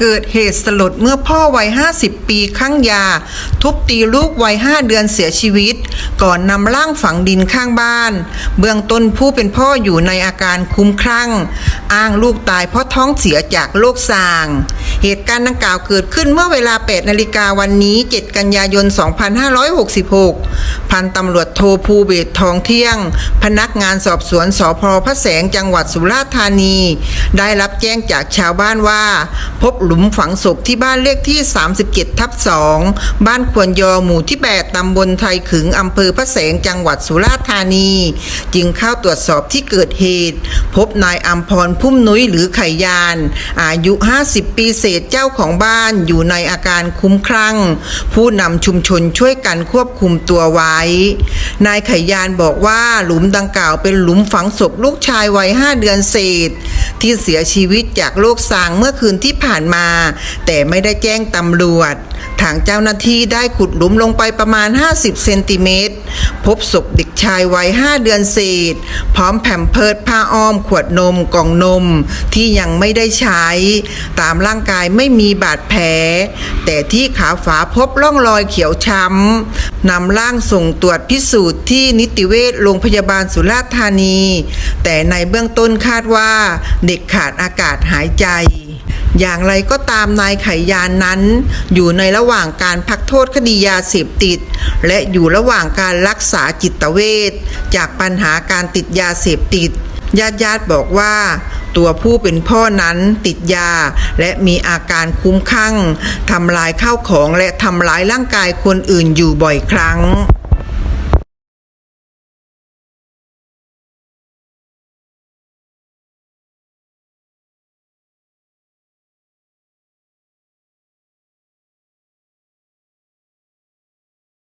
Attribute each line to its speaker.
Speaker 1: เกิดเหตุสลดเมื่อพ่อวัย 50 ปีคลั่งยา ทุบตีลูกวัย 5 เดือนเสียชีวิต ก่อนนำร่างฝังดินข้างบ้าน เบื้องต้นผู้เป็นพ่ออยู่ในอาการคุ้มคลั่ง อ้างลูกตายเพราะท้องเสียจากโรคซาง เหตุการณ์ดังกล่าวเกิดขึ้นเมื่อเวลา 8 นาฬิกาวันนี้ 7 กันยายน 2566 พันตำรวจโทภูเบศทองเที่ยง พนักงานสอบสวนสพพระแสงจังหวัดสุราษฎร์ธานี ได้รับแจ้งจากชาวบ้านว่า พบหลุมฝังศพที่บ้านเลขที่ 37 ทับ 2 บ้านควรยอหมู่ที่ 8 ตำบลไทยขึง อำเภอพระแสงจังหวัดสุราษฎร์ธานี จึงเข้าตรวจสอบที่เกิดเหตุ พบนายอัมพรพุ่มนุ้ยหรือไขยาน อายุ 50 ปีเศษเจ้าของบ้านอยู่ในอาการคุ้มคลั่ง ผู้นำชุมชนช่วยกันควบคุมตัวไว้ นายไขยานบอกว่าหลุมดังกล่าวเป็นหลุมฝังศพลูกชายวัย 5 เดือนเศษ ที่เสียชีวิตจากโรคซางเมื่อคืนที่ผ่านมาแต่ไม่ได้แจ้งตำรวจ ทางเจ้าหน้าที่ได้ขุดหลุมลงไปประมาณ 50 เซนติเมตร พบศพเด็กชายวัย 5 เดือนเศษ พร้อมแผ่มเพิดผ้าอ้อม ขวดนมกล่องนม ที่ยังไม่ได้ใช้ ตามร่างกายไม่มีบาดแผล แต่ที่ขาฝาพบร่องรอยเขียวช้ำนำร่างส่งตรวจพิสูจน์ที่นิติเวชโรงพยาบาลสุราษฎร์ธานี แต่ในเบื้องต้นคาดว่าเด็กขาดอากาศหายใจ อย่างไรก็ตามนายไขยานนั้น อยู่ในระหว่างการพักโทษคดียาเสพติด และอยู่ระหว่างการรักษาจิตเวชจากปัญหาการติดยาเสพติดญาติญาติๆบอกว่า ตัวผู้เป็นพ่อนั้นติดยา และมีอาการคุ้มคลั่งทำลายข้าวของและทำร้ายร่างกายคนอื่นอยู่บ่อยครั้ง